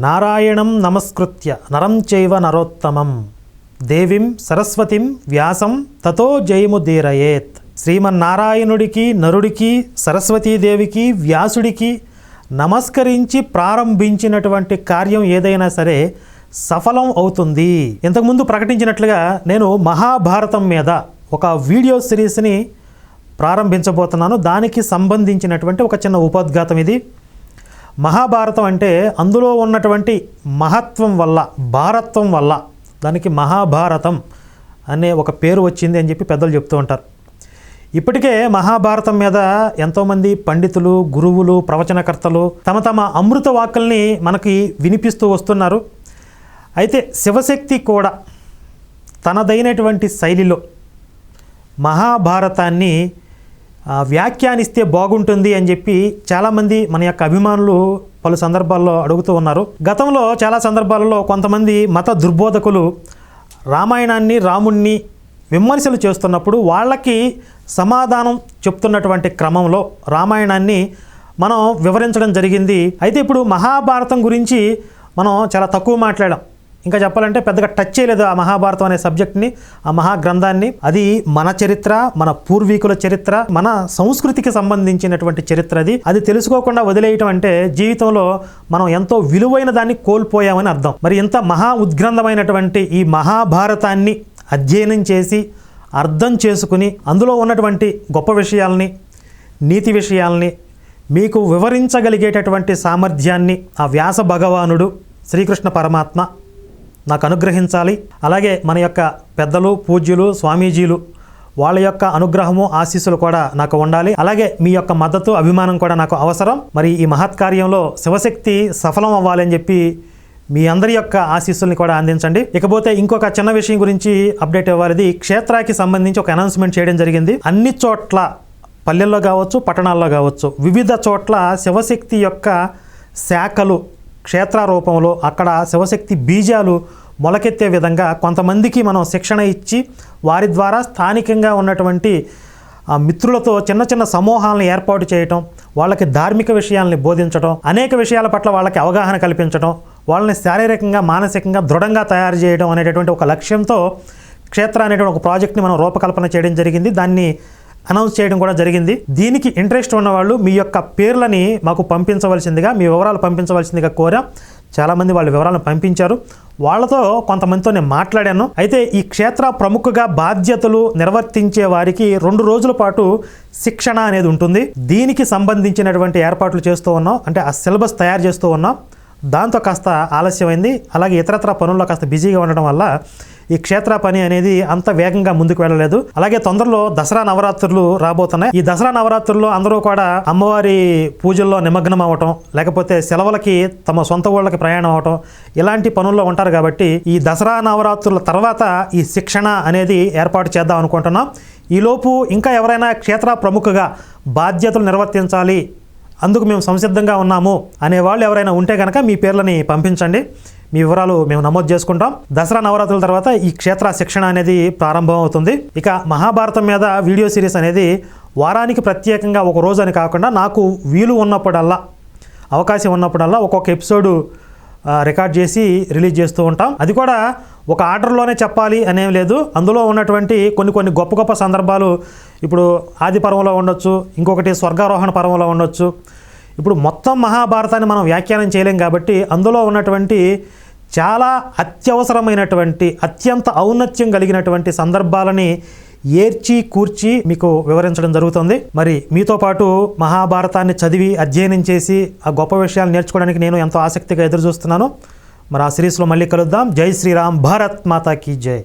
నారాయణం నమస్కృత్య నరం చైవ నరోత్తమం. దేవిం సరస్వతిం వ్యాసం తతో జయముదీరయేత్. శ్రీమన్నారాయణుడికి నరుడికి సరస్వతీదేవికి వ్యాసుడికి నమస్కరించి ప్రారంభించినటువంటి కార్యం ఏదైనా సరే సఫలం అవుతుంది. ఇంతకుముందు ప్రకటించినట్లుగా నేను మహాభారతం మీద ఒక వీడియో సిరీస్ని ప్రారంభించబోతున్నాను. దానికి సంబంధించినటువంటి ఒక చిన్న ఉపోద్ఘాతం ఇది. మహాభారతం అంటే అందులో ఉన్నటువంటి మహత్వం వల్ల భారత్వం వల్ల దానికి మహాభారతం అనే ఒక పేరు వచ్చింది అని చెప్పి పెద్దలు చెప్తూ ఉంటారు. ఇప్పటికే మహాభారతం మీద ఎంతోమంది పండితులు గురువులు ప్రవచనకర్తలు తమ తమ అమృత వాక్కుల్ని మనకి వినిపిస్తూ వస్తున్నారు. అయితే శివశక్తి కూడా తనదైనటువంటి శైలిలో మహాభారతాన్ని వ్యాఖ్యానిస్తే బాగుంటుంది అని చెప్పి చాలామంది మన యొక్క అభిమానులు పలు సందర్భాల్లో అడుగుతూ ఉన్నారు. గతంలో చాలా సందర్భాలలో కొంతమంది మత దుర్బోధకులు రామాయణాన్ని రాముణ్ణి విమర్శలు చేస్తున్నప్పుడు వాళ్ళకి సమాధానం చెప్తున్నటువంటి క్రమంలో రామాయణాన్ని మనం వివరించడం జరిగింది. అయితే ఇప్పుడు మహాభారతం గురించి మనం చాలా తక్కువ మాట్లాడాం. ఇంకా చెప్పాలంటే పెద్దగా టచ్ చేయలేదు ఆ మహాభారతం అనే సబ్జెక్ట్ని ఆ మహాగ్రంథాన్ని. అది మన చరిత్ర మన పూర్వీకుల చరిత్ర మన సంస్కృతికి సంబంధించినటువంటి చరిత్ర అది. అది తెలుసుకోకుండా వదిలేయటం అంటే జీవితంలో మనం ఎంతో విలువైన దాన్ని కోల్పోయామని అర్థం. మరి ఇంత మహా ఉద్గ్రంథమైనటువంటి ఈ మహాభారతాన్ని అధ్యయనం చేసి అర్థం చేసుకుని అందులో ఉన్నటువంటి గొప్ప విషయాల్ని నీతి విషయాల్ని మీకు వివరించగలిగేటటువంటి సామర్థ్యాన్ని ఆ వ్యాస భగవానుడు శ్రీకృష్ణ పరమాత్మ నాకు అనుగ్రహించాలి. అలాగే మన యొక్క పెద్దలు పూజ్యులు స్వామీజీలు వాళ్ళ యొక్క అనుగ్రహము ఆశీస్సులు కూడా నాకు ఉండాలి. అలాగే మీ యొక్క మద్దతు అభిమానం కూడా నాకు అవసరం. మరి ఈ మహత్కార్యంలో శివశక్తి సఫలం అవ్వాలని చెప్పి మీ అందరి యొక్క ఆశీస్సుల్ని కూడా అందించండి. ఇకపోతే ఇంకొక చిన్న విషయం గురించి అప్డేట్ ఇవ్వాలిది. క్షేత్రాకి సంబంధించి ఒక అనౌన్స్మెంట్ చేయడం జరిగింది. అన్ని చోట్ల పల్లెల్లో కావచ్చు పట్టణాల్లో కావచ్చు వివిధ చోట్ల శివశక్తి యొక్క శాఖలు క్షేత్ర రూపంలో అక్కడ శివశక్తి బీజాలు మొలకెత్తే విధంగా కొంతమందికి మనం శిక్షణ ఇచ్చి వారి ద్వారా స్థానికంగా ఉన్నటువంటి మిత్రులతో చిన్న చిన్న సమూహాలను ఏర్పాటు చేయటం వాళ్ళకి ధార్మిక విషయాల్ని బోధించడం అనేక విషయాల పట్ల వాళ్ళకి అవగాహన కల్పించడం వాళ్ళని శారీరకంగా మానసికంగా దృఢంగా తయారు చేయడం అనేటటువంటి ఒక లక్ష్యంతో క్షేత్ర అనేటువంటి ఒక ప్రాజెక్ట్ని మనం రూపకల్పన చేయడం జరిగింది. దాన్ని అనౌన్స్ చేయడం కూడా జరిగింది. దీనికి ఇంట్రెస్ట్ ఉన్నవాళ్ళు మీ యొక్క పేర్లని మాకు పంపించవలసిందిగా మీ వివరాలు పంపించవలసిందిగా కోరాం. చాలామంది వాళ్ళ వివరాలను పంపించారు. వాళ్ళతో కొంతమందితో నేను మాట్లాడాను. అయితే ఈ క్షేత్ర ప్రముఖగా బాధ్యతలు నిర్వర్తించే వారికి రెండు రోజుల పాటు శిక్షణ అనేది ఉంటుంది. దీనికి సంబంధించినటువంటి ఏర్పాట్లు చేస్తూ ఉన్నాం. అంటే ఆ సిలబస్ తయారు చేస్తూ ఉన్నాం. దాంతో కాస్త ఆలస్యమైంది. అలాగే ఇతరత్ర పనుల్లో కాస్త బిజీగా ఉండడం వల్ల ఈ క్షేత్ర పని అనేది అంత వేగంగా ముందుకు వెళ్ళలేదు. అలాగే తొందరలో దసరా నవరాత్రులు రాబోతున్నాయి. ఈ దసరా నవరాత్రుల్లో అందరూ కూడా అమ్మవారి పూజల్లో నిమగ్నం అవ్వటం లేకపోతే సెలవులకి తమ సొంత ఊళ్ళకి ప్రయాణం అవటం ఇలాంటి పనుల్లో ఉంటారు కాబట్టి ఈ దసరా నవరాత్రుల తర్వాత ఈ శిక్షణ అనేది ఏర్పాటు చేద్దాం అనుకుంటున్నాం. ఈలోపు ఇంకా ఎవరైనా క్షేత్ర ప్రముఖగా బాధ్యతలు నిర్వర్తించాలి అందుకు మేము సంసిద్ధంగా ఉన్నాము అనే వాళ్ళు ఎవరైనా ఉంటే కనుక మీ పేర్లని పంపించండి. మీ వివరాలు మేము నమోదు చేసుకుంటాం. దసరా నవరాత్రుల తర్వాత ఈ క్షేత్ర శిక్షణ అనేది ప్రారంభం అవుతుంది ఇక మహాభారతం మీద వీడియో సిరీస్ అనేది వారానికి ప్రత్యేకంగా ఒక రోజు అని కాకుండా నాకు వీలు ఉన్నప్పుడల్లా అవకాశం ఉన్నప్పుడల్లా ఒక్కొక్క ఎపిసోడు రికార్డ్ చేసి రిలీజ్ చేస్తూ ఉంటాం. అది కూడా ఒక ఆర్డర్లోనే చెప్పాలి అనేం లేదు. అందులో ఉన్నటువంటి కొన్ని కొన్ని గొప్ప గొప్ప సందర్భాలు ఇప్పుడు ఆది పర్వంలో ఉండొచ్చు ఇంకొకటి స్వర్గారోహణ పర్వంలో ఉండొచ్చు. ఇప్పుడు మొత్తం మహాభారతాన్ని మనం వ్యాఖ్యానం చేయలేం కాబట్టి అందులో ఉన్నటువంటి చాలా అత్యవసరమైనటువంటి అత్యంత ఔన్నత్యం కలిగినటువంటి సందర్భాలని ఏర్చి కూర్చి మీకు వివరించడం జరుగుతుంది. మరి మీతో పాటు మహాభారతాన్ని చదివి అధ్యయనం చేసి ఆ గొప్ప విషయాలు నేర్చుకోవడానికి నేను ఎంతో ఆసక్తిగా ఎదురు చూస్తున్నాను మరి ఆ సిరీస్లో మళ్ళీ కలుద్దాం. జై శ్రీరామ్ భారత్ మాతా కీ జై.